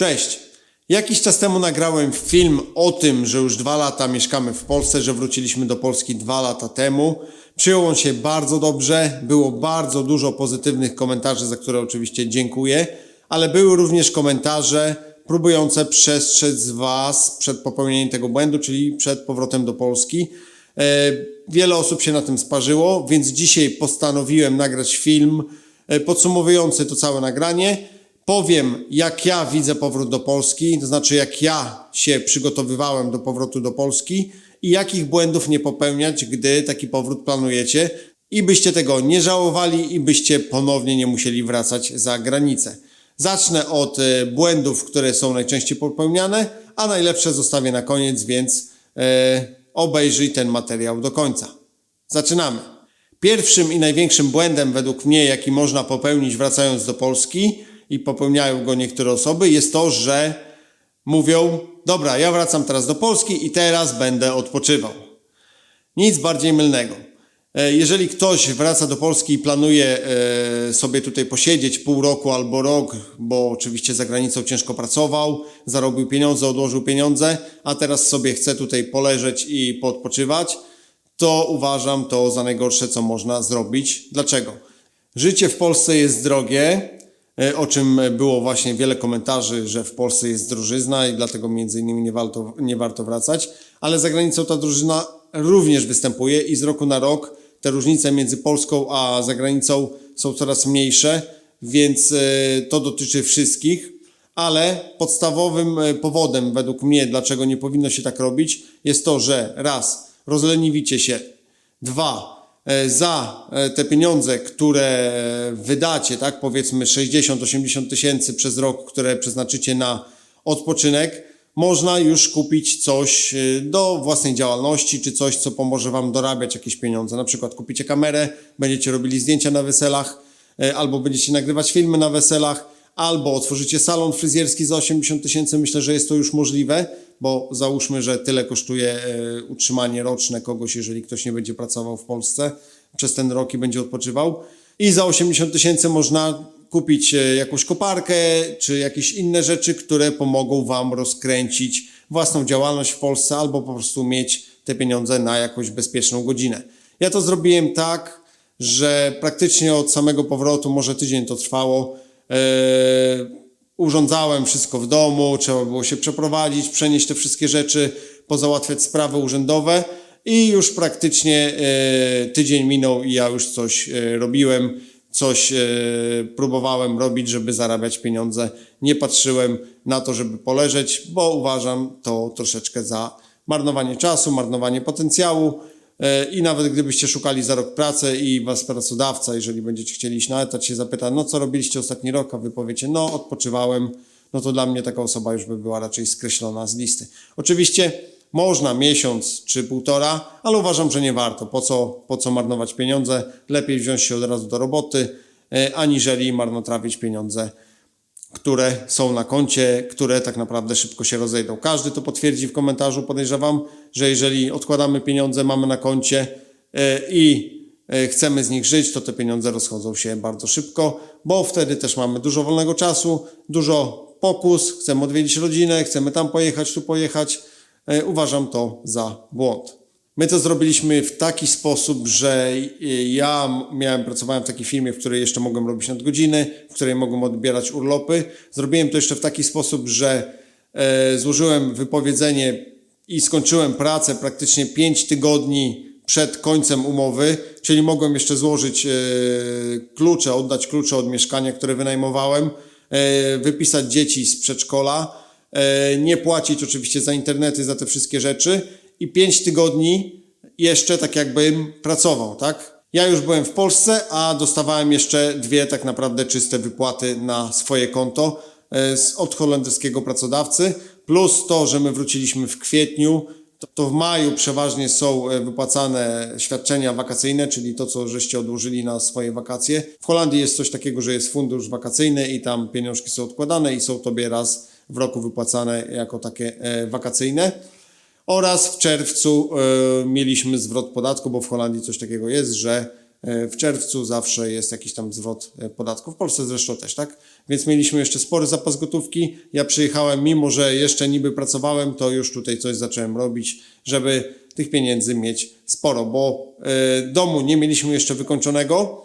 Cześć. Jakiś czas temu nagrałem film o tym, że już dwa lata mieszkamy w Polsce, że wróciliśmy do Polski dwa lata temu. Przyjął on się bardzo dobrze, było bardzo dużo pozytywnych komentarzy, za które oczywiście dziękuję, ale były również komentarze próbujące przestrzec Was przed popełnieniem tego błędu, czyli przed powrotem do Polski. E, Wiele osób się na tym sparzyło, więc dzisiaj postanowiłem nagrać film e, podsumowujący to całe nagranie. Powiem, jak ja widzę powrót do Polski, to znaczy jak ja się przygotowywałem do powrotu do Polski i jakich błędów nie popełniać, gdy taki powrót planujecie i byście tego nie żałowali i byście ponownie nie musieli wracać za granicę. Zacznę od e, błędów, które są najczęściej popełniane, a najlepsze zostawię na koniec, więc e, obejrzyj ten materiał do końca. Zaczynamy. Pierwszym i największym błędem według mnie, jaki można popełnić wracając do Polski i popełniają go niektóre osoby, jest to, że mówią: Dobra, ja wracam teraz do Polski i teraz będę odpoczywał. Nic bardziej mylnego. E, Jeżeli ktoś wraca do Polski i planuje e, sobie tutaj posiedzieć pół roku albo rok, bo oczywiście za granicą ciężko pracował, zarobił pieniądze, odłożył pieniądze, a teraz sobie chce tutaj poleżeć i poodpoczywać, to uważam to za najgorsze, co można zrobić. Dlaczego? Życie w Polsce jest drogie, o czym było właśnie wiele komentarzy, że w Polsce jest drożyzna i dlatego między innymi nie warto, nie warto wracać, ale za granicą ta drożyzna również występuje i z roku na rok te różnice między Polską a zagranicą są coraz mniejsze, więc e, to dotyczy wszystkich, ale podstawowym e, powodem według mnie, dlaczego nie powinno się tak robić, jest to, że raz, rozleniwicie się, dwa, e, za e, te pieniądze, które wydacie, tak, powiedzmy 60-80 tysięcy przez rok, które przeznaczycie na odpoczynek, można już kupić coś e, do własnej działalności, czy coś, co pomoże Wam dorabiać jakieś pieniądze. Na przykład kupicie kamerę, będziecie robili zdjęcia na weselach, e, albo będziecie nagrywać filmy na weselach, albo otworzycie salon fryzjerski za 80 tysięcy. Myślę, że jest to już możliwe, bo załóżmy, że tyle kosztuje e, utrzymanie roczne kogoś, jeżeli ktoś nie będzie pracował w Polsce przez ten rok i będzie odpoczywał. I za 80 tysięcy można kupić e, jakąś koparkę, czy jakieś inne rzeczy, które pomogą Wam rozkręcić własną działalność w Polsce, albo po prostu mieć te pieniądze na jakąś bezpieczną godzinę. Ja to zrobiłem tak, że praktycznie od samego powrotu, może tydzień to trwało, urządzałem wszystko w domu, trzeba było się przeprowadzić, przenieść te wszystkie rzeczy, pozałatwiać sprawy urzędowe i już praktycznie e, tydzień minął i ja już coś e, robiłem, coś e, próbowałem robić, żeby zarabiać pieniądze. Nie patrzyłem na to, żeby poleżeć, bo uważam to troszeczkę za marnowanie czasu, marnowanie potencjału. E, I nawet gdybyście szukali za rok pracy i was pracodawca, jeżeli będziecie chcieli iść na etat, się zapyta, no co robiliście ostatni rok, a wy powiecie, no odpoczywałem, no to dla mnie taka osoba już by była raczej skreślona z listy. Oczywiście można miesiąc czy półtora, ale uważam, że nie warto. Po co, po co marnować pieniądze? Lepiej wziąć się od razu do roboty, e, aniżeli marnotrawić pieniądze które są na koncie, które tak naprawdę szybko się rozejdą. Każdy to potwierdzi w komentarzu, podejrzewam, że jeżeli odkładamy pieniądze, mamy na koncie e, i e, chcemy z nich żyć, to te pieniądze rozchodzą się bardzo szybko, bo wtedy też mamy dużo wolnego czasu, dużo pokus, chcemy odwiedzić rodzinę, chcemy tam pojechać, tu pojechać. E, Uważam to za błąd. My to zrobiliśmy w taki sposób, że y, ja miałem, pracowałem w takiej firmie, w której jeszcze mogłem robić nadgodziny, w której mogłem odbierać urlopy. Zrobiłem to jeszcze w taki sposób, że e, złożyłem wypowiedzenie i skończyłem pracę praktycznie 5 tygodni przed końcem umowy, czyli mogłem jeszcze złożyć e, klucze, oddać klucze od mieszkania, które wynajmowałem, e, wypisać dzieci z przedszkola, e, nie płacić oczywiście za internety, za te wszystkie rzeczy i 5 tygodni jeszcze tak jakbym pracował, tak? Ja już byłem w Polsce, a dostawałem jeszcze dwie tak naprawdę czyste wypłaty na swoje konto e, od holenderskiego pracodawcy, plus to, że my wróciliśmy w kwietniu, to, to w maju przeważnie są e, wypłacane świadczenia wakacyjne, czyli to, co żeście odłożyli na swoje wakacje. W Holandii jest coś takiego, że jest fundusz wakacyjny i tam pieniążki są odkładane i są tobie raz w roku wypłacane jako takie e, wakacyjne. Oraz w czerwcu e, mieliśmy zwrot podatku, bo w Holandii coś takiego jest, że e, w czerwcu zawsze jest jakiś tam zwrot e, podatku. W Polsce zresztą też, tak? Więc mieliśmy jeszcze spory zapas gotówki. Ja przyjechałem, mimo że jeszcze niby pracowałem, to już tutaj coś zacząłem robić, żeby tych pieniędzy mieć sporo, bo domu nie mieliśmy jeszcze wykończonego.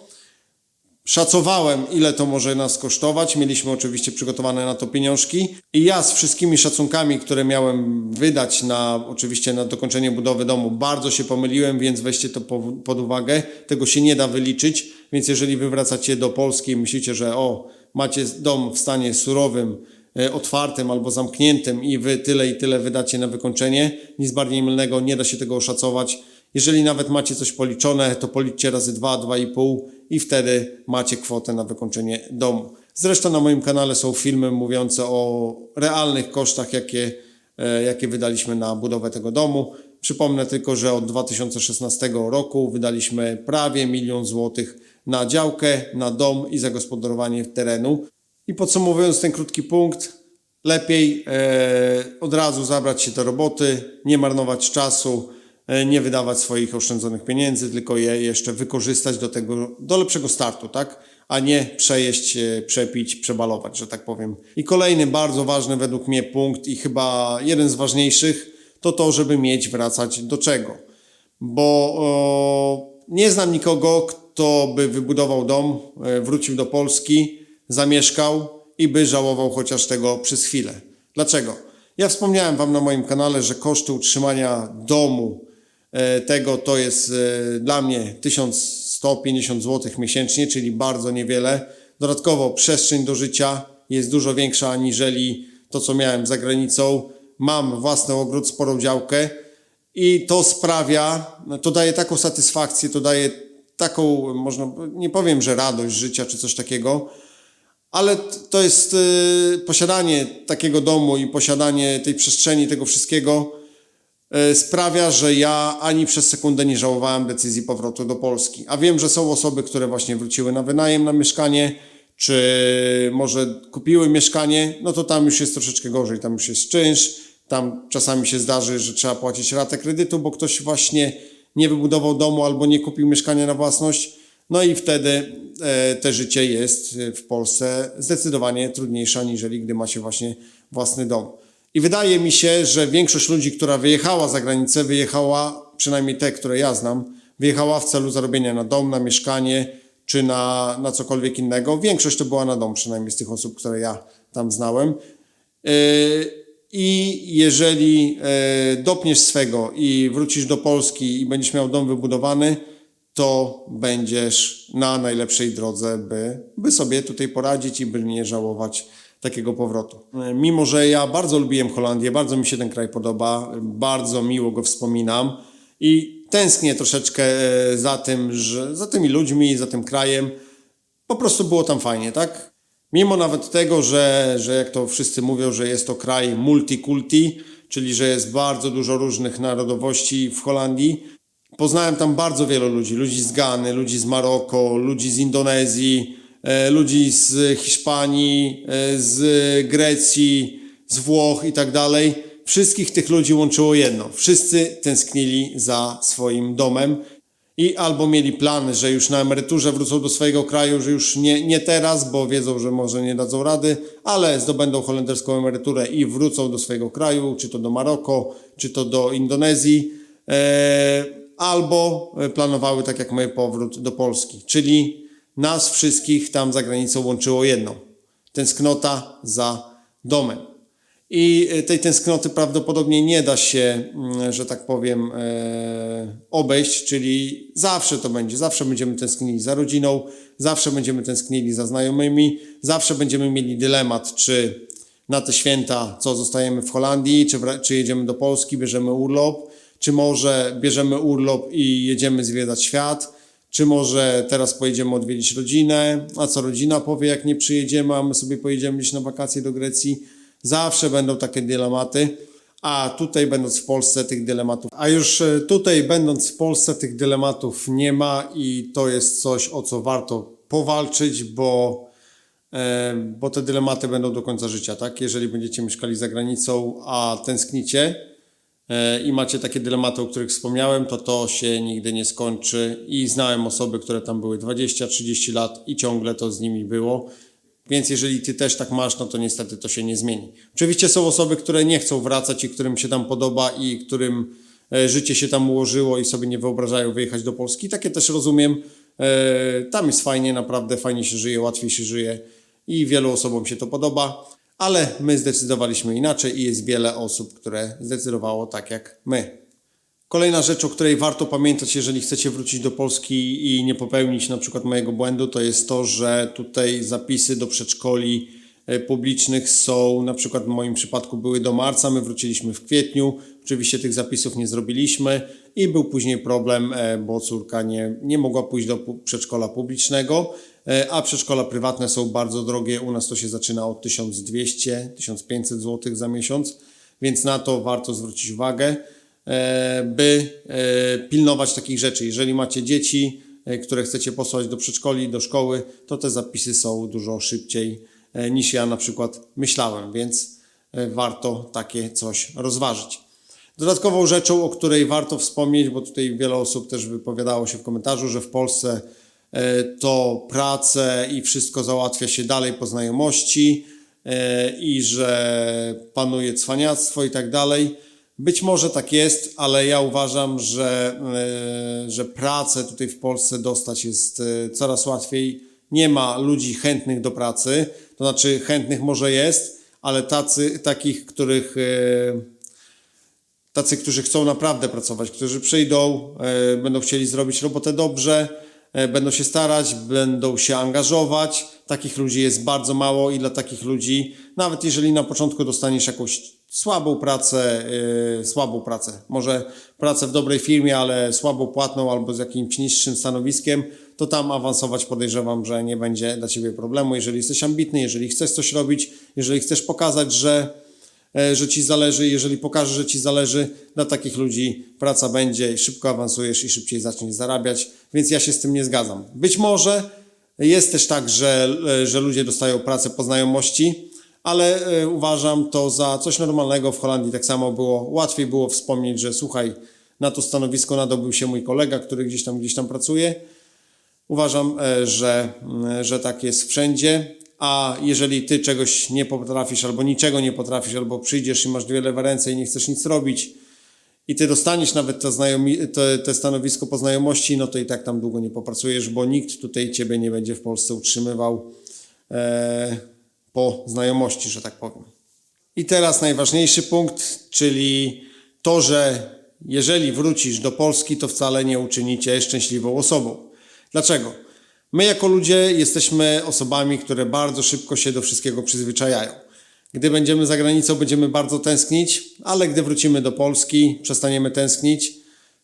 Szacowałem, ile to może nas kosztować. Mieliśmy oczywiście przygotowane na to pieniążki. I ja z wszystkimi szacunkami, które miałem wydać na oczywiście na dokończenie budowy domu, bardzo się pomyliłem, więc weźcie to po, pod uwagę. Tego się nie da wyliczyć. Więc jeżeli wy wracacie do Polski i myślicie, że o, macie dom w stanie surowym, e, otwartym albo zamkniętym i wy tyle i tyle wydacie na wykończenie, nic bardziej mylnego, nie da się tego oszacować. Jeżeli nawet macie coś policzone, to policzcie razy 2, 2,5 i wtedy macie kwotę na wykończenie domu. Zresztą na moim kanale są filmy mówiące o realnych kosztach, jakie, e, jakie wydaliśmy na budowę tego domu. Przypomnę tylko, że od 2016 roku wydaliśmy prawie milion złotych na działkę, na dom i zagospodarowanie terenu. I podsumowując ten krótki punkt, lepiej e, od razu zabrać się do roboty, nie marnować czasu, nie wydawać swoich oszczędzonych pieniędzy, tylko je jeszcze wykorzystać do tego, do lepszego startu, tak? A nie przejeść, e, przepić, przebalować, że tak powiem. I kolejny bardzo ważny według mnie punkt i chyba jeden z ważniejszych, to to, żeby mieć wracać do czego. Bo o, nie znam nikogo, kto by wybudował dom, e, wrócił do Polski, zamieszkał i by żałował chociaż tego przez chwilę. Dlaczego? Ja wspomniałem Wam na moim kanale, że koszty utrzymania domu e, tego to jest e, dla mnie 1150 zł miesięcznie, czyli bardzo niewiele. Dodatkowo przestrzeń do życia jest dużo większa aniżeli to, co miałem za granicą. Mam własny ogród, sporą działkę i to sprawia, to daje taką satysfakcję, to daje taką, można, nie powiem, że radość życia czy coś takiego, ale to jest y, posiadanie takiego domu i posiadanie tej przestrzeni, tego wszystkiego sprawia, że ja ani przez sekundę nie żałowałem decyzji powrotu do Polski. A wiem, że są osoby, które właśnie wróciły na wynajem na mieszkanie, czy może kupiły mieszkanie, no to tam już jest troszeczkę gorzej, tam już jest czynsz, tam czasami się zdarzy, że trzeba płacić ratę kredytu, bo ktoś właśnie nie wybudował domu albo nie kupił mieszkania na własność. No i wtedy e, te życie jest e, w Polsce zdecydowanie trudniejsze, aniżeli gdy ma się właśnie własny dom. I wydaje mi się, że większość ludzi, która wyjechała za granicę, wyjechała, przynajmniej te, które ja znam, wyjechała w celu zarobienia na dom, na mieszkanie czy na, na cokolwiek innego. Większość to była na dom, przynajmniej z tych osób, które ja tam znałem. E, I jeżeli e, dopniesz swego i wrócisz do Polski i będziesz miał dom wybudowany, to będziesz na najlepszej drodze, by, by sobie tutaj poradzić i by nie żałować takiego powrotu. E, Mimo, że ja bardzo lubiłem Holandię, bardzo mi się ten kraj podoba, bardzo miło go wspominam i tęsknię troszeczkę e, za tym, że za tymi ludźmi, za tym krajem. Po prostu było tam fajnie, tak? Mimo nawet tego, że, że jak to wszyscy mówią, że jest to kraj multikulti, czyli że jest bardzo dużo różnych narodowości w Holandii, Poznałem tam bardzo wielu ludzi. Ludzi z Gany, ludzi z Maroko, ludzi z Indonezji, ludzi z Hiszpanii, e, z Grecji, z Włoch i tak dalej. Wszystkich tych ludzi łączyło jedno. Wszyscy tęsknili za swoim domem i albo mieli plan, że już na emeryturze wrócą do swojego kraju, że już nie, nie teraz, bo wiedzą, że może nie dadzą rady, ale zdobędą holenderską emeryturę i wrócą do swojego kraju, czy to do Maroko, czy to do Indonezji. E, albo planowały, tak jak my, powrót do Polski. Czyli nas wszystkich tam za granicą łączyło jedno. Tęsknota za domem. I tej tęsknoty prawdopodobnie nie da się, mm, że tak powiem, e, obejść, czyli zawsze to będzie, zawsze będziemy tęsknili za rodziną, zawsze będziemy tęsknili za znajomymi, zawsze będziemy mieli dylemat, czy na te święta, co zostajemy w Holandii, czy, czy jedziemy do Polski, bierzemy urlop, czy może bierzemy urlop i jedziemy zwiedzać świat, czy może teraz pojedziemy odwiedzić rodzinę, a co rodzina powie, jak nie przyjedziemy, a my sobie pojedziemy gdzieś na wakacje do Grecji. Zawsze będą takie dylematy, a tutaj będąc w Polsce tych dylematów, a już e, tutaj będąc w Polsce tych dylematów nie ma i to jest coś, o co warto powalczyć, bo E, bo te dylematy będą do końca życia, tak? Jeżeli będziecie mieszkali za granicą, a tęsknicie, i macie takie dylematy, o których wspomniałem, to to się nigdy nie skończy i znałem osoby, które tam były 20-30 lat i ciągle to z nimi było. Więc jeżeli ty też tak masz, no to niestety to się nie zmieni. Oczywiście są osoby, które nie chcą wracać i którym się tam podoba i którym e, życie się tam ułożyło i sobie nie wyobrażają wyjechać do Polski. Takie też rozumiem. E, Tam jest fajnie, naprawdę fajnie się żyje, łatwiej się żyje i wielu osobom się to podoba. Ale my zdecydowaliśmy inaczej i jest wiele osób, które zdecydowało tak jak my. Kolejna rzecz, o której warto pamiętać, jeżeli chcecie wrócić do Polski i nie popełnić na przykład mojego błędu, to jest to, że tutaj zapisy do przedszkoli e, publicznych są, na przykład w moim przypadku były do marca, my wróciliśmy w kwietniu, oczywiście tych zapisów nie zrobiliśmy i był później problem, e, bo córka nie, nie mogła pójść do przedszkola publicznego, a przedszkola prywatne są bardzo drogie, u nas to się zaczyna od 1200-1500 zł za miesiąc, więc na to warto zwrócić uwagę e, by e, pilnować takich rzeczy. Jeżeli macie dzieci, e, które chcecie posłać do przedszkoli, do szkoły, to te zapisy są dużo szybciej e, niż ja na przykład myślałem, więc e, warto takie coś rozważyć. Dodatkową rzeczą, o której warto wspomnieć, bo tutaj wiele osób też wypowiadało się w komentarzu, że w Polsce e, to pracę i wszystko załatwia się dalej po znajomości e, i że panuje cwaniactwo i tak dalej. Być może tak jest, ale ja uważam, że, e, że pracę tutaj w Polsce dostać jest e, coraz łatwiej. Nie ma ludzi chętnych do pracy, to znaczy chętnych może jest, ale tacy, takich, których e, tacy, którzy chcą naprawdę pracować, którzy przyjdą, e, będą chcieli zrobić robotę dobrze, e, będą się starać, będą się angażować. Takich ludzi jest bardzo mało i dla takich ludzi, nawet jeżeli na początku dostaniesz jakąś słabą pracę, e, słabą pracę, może pracę w dobrej firmie, ale słabo płatną albo z jakimś niższym stanowiskiem, to tam awansować podejrzewam, że nie będzie dla Ciebie problemu. Jeżeli jesteś ambitny, jeżeli chcesz coś robić, jeżeli chcesz pokazać, że e, że ci zależy, jeżeli pokażesz, że ci zależy, dla takich ludzi praca będzie i szybko awansujesz i szybciej zaczniesz zarabiać, więc ja się z tym nie zgadzam. Być może jest też tak, że, e, że ludzie dostają pracę po znajomości, ale e, uważam to za coś normalnego. W Holandii tak samo było. Łatwiej było wspomnieć, że słuchaj, na to stanowisko nadobył się mój kolega, który gdzieś tam, gdzieś tam pracuje. Uważam, e, że, m, że tak jest wszędzie. A jeżeli ty czegoś nie potrafisz, albo niczego nie potrafisz, albo przyjdziesz i masz dwie lewe ręce i nie chcesz nic robić, i ty dostaniesz nawet to, znajomi, te, te stanowisko po znajomości, no to i tak tam długo nie popracujesz, bo nikt tutaj ciebie nie będzie w Polsce utrzymywał e, po znajomości, że tak powiem. I teraz najważniejszy punkt, czyli to, że jeżeli wrócisz do Polski, to wcale nie uczyni cię szczęśliwą osobą. Dlaczego? My jako ludzie jesteśmy osobami, które bardzo szybko się do wszystkiego przyzwyczajają. Gdy będziemy za granicą, będziemy bardzo tęsknić, ale gdy wrócimy do Polski, przestaniemy tęsknić,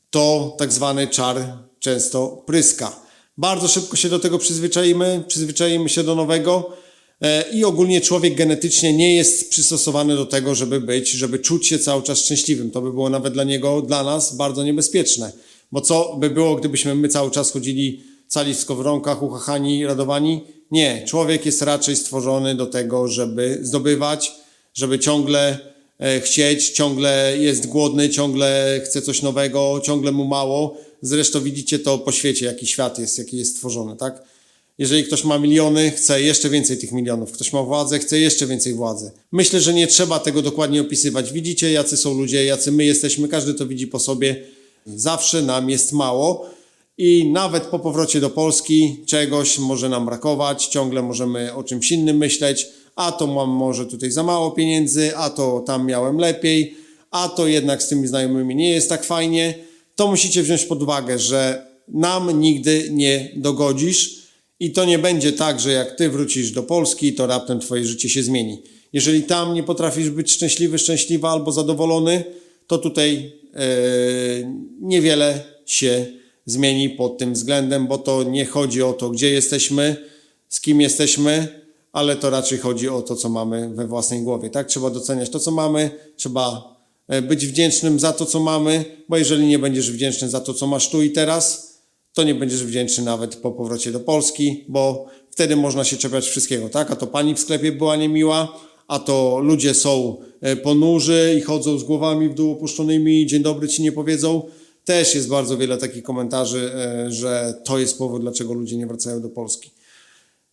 to tak zwany czar często pryska. Bardzo szybko się do tego przyzwyczaimy, przyzwyczaimy się do nowego e, i ogólnie człowiek genetycznie nie jest przystosowany do tego, żeby być, żeby czuć się cały czas szczęśliwym. To by było nawet dla niego, dla nas bardzo niebezpieczne. Bo co by było, gdybyśmy my cały czas chodzili cali w skowronkach, uchachani, radowani? Nie, człowiek jest raczej stworzony do tego, żeby zdobywać, żeby ciągle e, chcieć, ciągle jest głodny, ciągle chce coś nowego, ciągle mu mało. Zresztą widzicie to po świecie, jaki świat jest, jaki jest stworzony, tak? Jeżeli ktoś ma miliony, chce jeszcze więcej tych milionów. Ktoś ma władzę, chce jeszcze więcej władzy. Myślę, że nie trzeba tego dokładnie opisywać. Widzicie, jacy są ludzie, jacy my jesteśmy, każdy to widzi po sobie. Zawsze nam jest mało i nawet po powrocie do Polski czegoś może nam brakować, ciągle możemy o czymś innym myśleć, a to mam może tutaj za mało pieniędzy, a to tam miałem lepiej, a to jednak z tymi znajomymi nie jest tak fajnie. To musicie wziąć pod uwagę, że nam nigdy nie dogodzisz i to nie będzie tak, że jak ty wrócisz do Polski, to raptem twoje życie się zmieni. Jeżeli tam nie potrafisz być szczęśliwy, szczęśliwa albo zadowolony, to tutaj e, niewiele się zmieni pod tym względem, bo to nie chodzi o to, gdzie jesteśmy, z kim jesteśmy, ale to raczej chodzi o to, co mamy we własnej głowie. Tak, trzeba doceniać to, co mamy, trzeba e, być wdzięcznym za to, co mamy, bo jeżeli nie będziesz wdzięczny za to, co masz tu i teraz, to nie będziesz wdzięczny nawet po powrocie do Polski, bo wtedy można się czepiać wszystkiego, tak? A to pani w sklepie była niemiła, a to ludzie są e, ponurzy i chodzą z głowami w dół opuszczonymi, dzień dobry ci nie powiedzą. Też jest bardzo wiele takich komentarzy, e, że to jest powód, dlaczego ludzie nie wracają do Polski.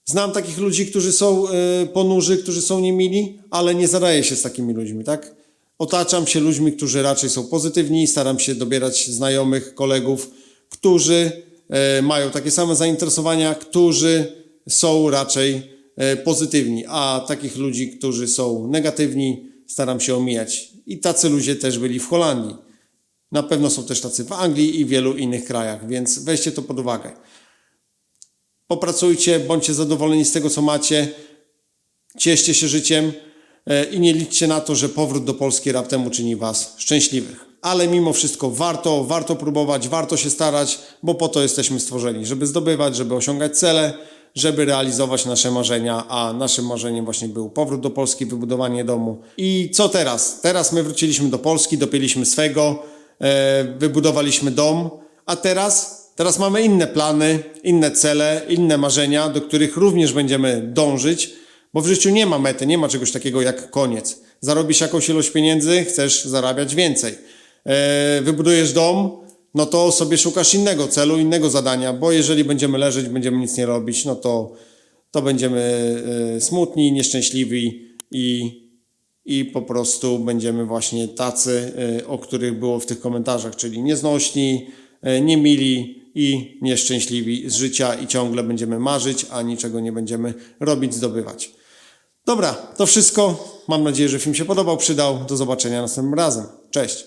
Znam takich ludzi, którzy są e, ponurzy, którzy są niemili, ale nie zadaję się z takimi ludźmi, tak? Otaczam się ludźmi, którzy raczej są pozytywni, staram się dobierać znajomych, kolegów, którzy e, mają takie same zainteresowania, którzy są raczej pozytywni, a takich ludzi, którzy są negatywni, staram się omijać. I tacy ludzie też byli w Holandii. Na pewno są też tacy w Anglii i wielu innych krajach, więc weźcie to pod uwagę popracujcie, bądźcie zadowoleni z tego, co macie, cieszcie się życiem e, i nie liczcie na to, że powrót do Polski raptem uczyni Was szczęśliwych. Ale mimo wszystko warto, warto próbować, warto się starać, bo po to jesteśmy stworzeni, żeby zdobywać, żeby osiągać cele, żeby realizować nasze marzenia, a naszym marzeniem właśnie był powrót do Polski, wybudowanie domu. I co teraz? Teraz my wróciliśmy do Polski, dopięliśmy swego, wybudowaliśmy dom, a teraz Teraz mamy inne plany, inne cele, inne marzenia, do których również będziemy dążyć, bo w życiu nie ma mety, nie ma czegoś takiego jak koniec. Zarobisz jakąś ilość pieniędzy, chcesz zarabiać więcej. E, wybudujesz dom, no to sobie szukasz innego celu, innego zadania, bo jeżeli będziemy leżeć, będziemy nic nie robić, no to, to będziemy e, smutni, nieszczęśliwi i, i po prostu będziemy właśnie tacy, e, o których było w tych komentarzach, czyli nieznośni, e, niemili i nieszczęśliwi z życia i ciągle będziemy marzyć, a niczego nie będziemy robić, zdobywać. Dobra, to wszystko. Mam nadzieję, że film się podobał, przydał. Do zobaczenia następnym razem. Cześć!